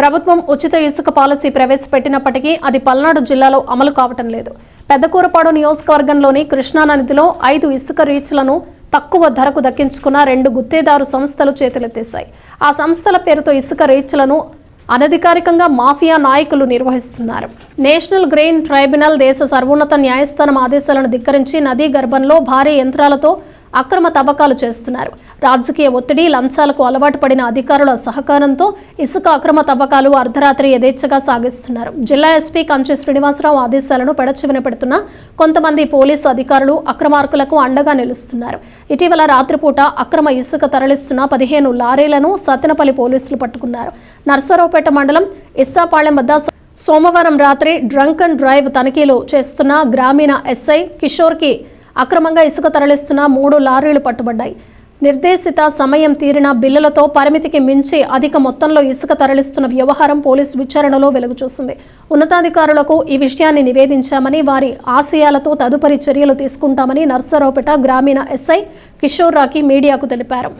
ప్రభుత్వం ఉచిత ఇసుక పాలసీ ప్రవేశపెట్టినప్పటికీ అది పల్నాడు జిల్లాలో అమలు కావటం లేదు. పెద్దకూరపాడు నియోజకవర్గంలోని కృష్ణానదిలో ఐదు ఇసుక రీచ్లను తక్కువ ధరకు దక్కించుకున్న రెండు గుత్తేదారు సంస్థలు చేతులెత్తేశాయి. ఆ సంస్థల పేరుతో ఇసుక రీచ్లను అనధికారికంగా మాఫియా నాయకులు నిర్వహిస్తున్నారు. నేషనల్ గ్రెయిన్ ట్రైబ్యునల్ దేశ సర్వోన్నత న్యాయస్థానం ఆదేశాలను ధిక్కరించి నదీ గర్భంలో భారీ యంత్రాలతో అక్రమ తవ్వకాలు చేస్తున్నారు. రాజకీయ ఒత్తిడి లంచాలకు అలవాటు పడిన అధికారుల సహకారంతో ఇసుక అక్రమ తవ్వకాలు అర్ధరాత్రి యథేచ్ఛగా సాగిస్తున్నారు. జిల్లా ఎస్పీ కంచి శ్రీనివాసరావు ఆదేశాలను పెడచెవిన పెడుతున్న కొంతమంది పోలీసు అధికారులు అక్రమార్కులకు అండగా నిలుస్తున్నారు. ఇటీవల రాత్రిపూట అక్రమ ఇసుక తరలిస్తున్న పదిహేను లారీలను సత్తెనపల్లి పోలీసులు పట్టుకున్నారు. నర్సరావుపేట మండలం ఇస్సాపాళెం వద్ద సోమవారం రాత్రి డ్రంక్ అండ్ డ్రైవ్ తనిఖీలు చేస్తున్న గ్రామీణ ఎస్ఐ కిషోర్కి అక్రమంగా ఇసుక తరలిస్తున్న మూడు లారీలు పట్టుబడ్డాయి. నిర్దేశిత సమయం తీరిన బిల్లులతో పరిమితికి మించి అధిక మొత్తంలో ఇసుక తరలిస్తున్న వ్యవహారం పోలీసు విచారణలో వెలుగుచూసింది. ఉన్నతాధికారులకు ఈ విషయాన్ని నివేదించామని వారి ఆశయాలతో తదుపరి చర్యలు తీసుకుంటామని నర్సరావుపేట గ్రామీణ ఎస్ఐ కిషోర్ రాకి మీడియాకు తెలిపారు.